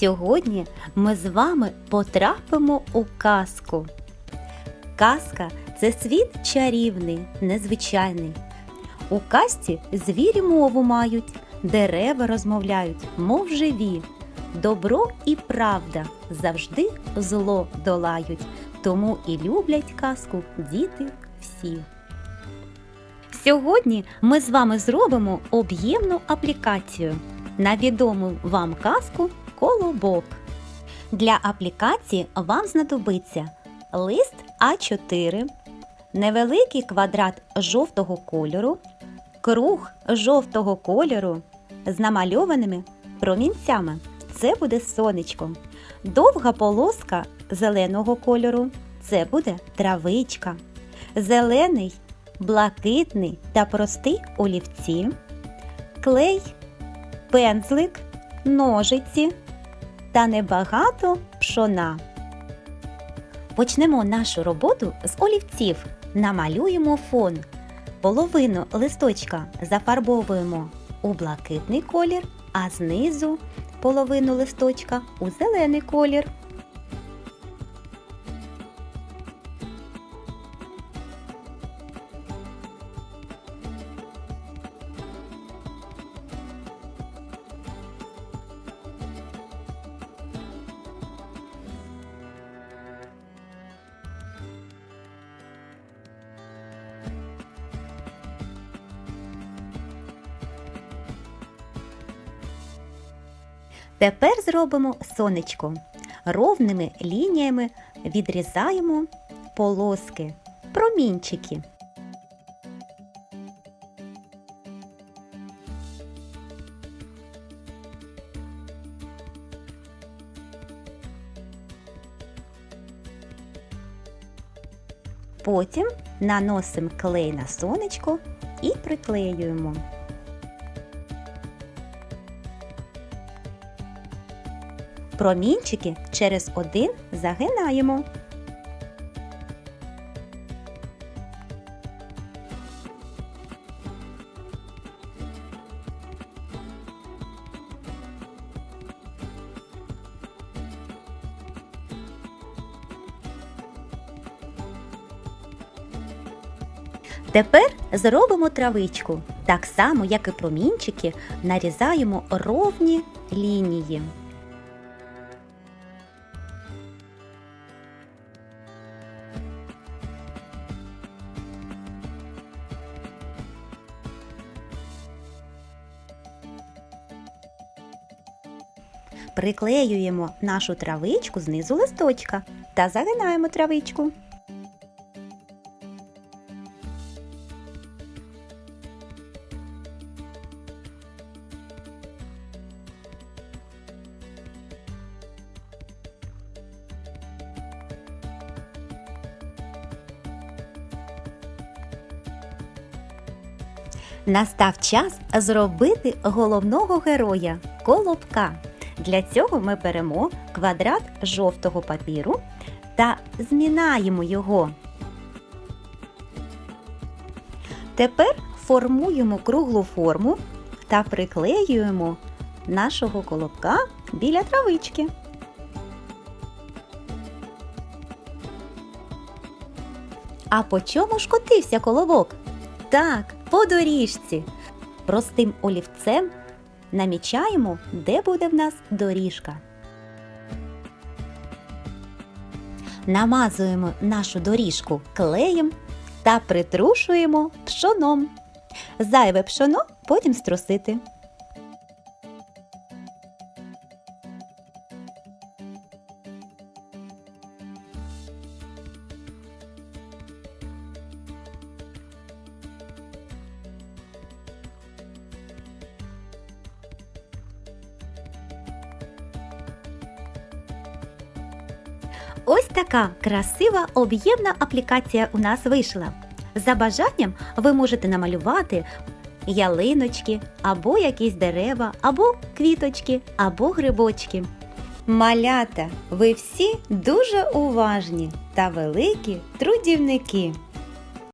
Сьогодні ми з вами потрапимо у казку. Казка це світ чарівний, незвичайний. У казці звірі мову мають, дерева розмовляють, мов живі. Добро і правда завжди зло долають, тому і люблять казку діти всі. Сьогодні ми з вами зробимо об'ємну аплікацію на відому вам казку Колобок. Для аплікації вам знадобиться лист А4, невеликий квадрат жовтого кольору, круг жовтого кольору з намальованими промінцями. Це буде сонечко. Довга полоска зеленого кольору. Це буде травичка. Зелений, блакитний та простий олівці, клей, пензлик, ножиці та небагато пшона. Почнемо нашу роботу з олівців. Намалюємо фон. Половину листочка зафарбовуємо у блакитний колір, а знизу половину листочка у зелений колір. Тепер зробимо сонечко. Ровними лініями відрізаємо полоски, промінчики. Потім наносимо клей на сонечко і приклеюємо. Промінчики через один загинаємо. Тепер зробимо травичку. Так само, як і промінчики, нарізаємо ровні лінії. Приклеюємо нашу травичку знизу листочка та загинаємо травичку. Настав час зробити головного героя колобка. Для цього ми беремо квадрат жовтого папіру та змінаємо його. Тепер формуємо круглу форму та приклеюємо нашого колобка біля травички. А по чому ж котився колобок? Так, по доріжці. Простим олівцем намічаємо, де буде в нас доріжка. Намазуємо нашу доріжку клеєм та притрушуємо пшоном. Зайве пшоно потім струсити. Ось така красива об'ємна аплікація у нас вийшла. За бажанням ви можете намалювати ялиночки, або якісь дерева, або квіточки, або грибочки. Малята, ви всі дуже уважні та великі трудівники.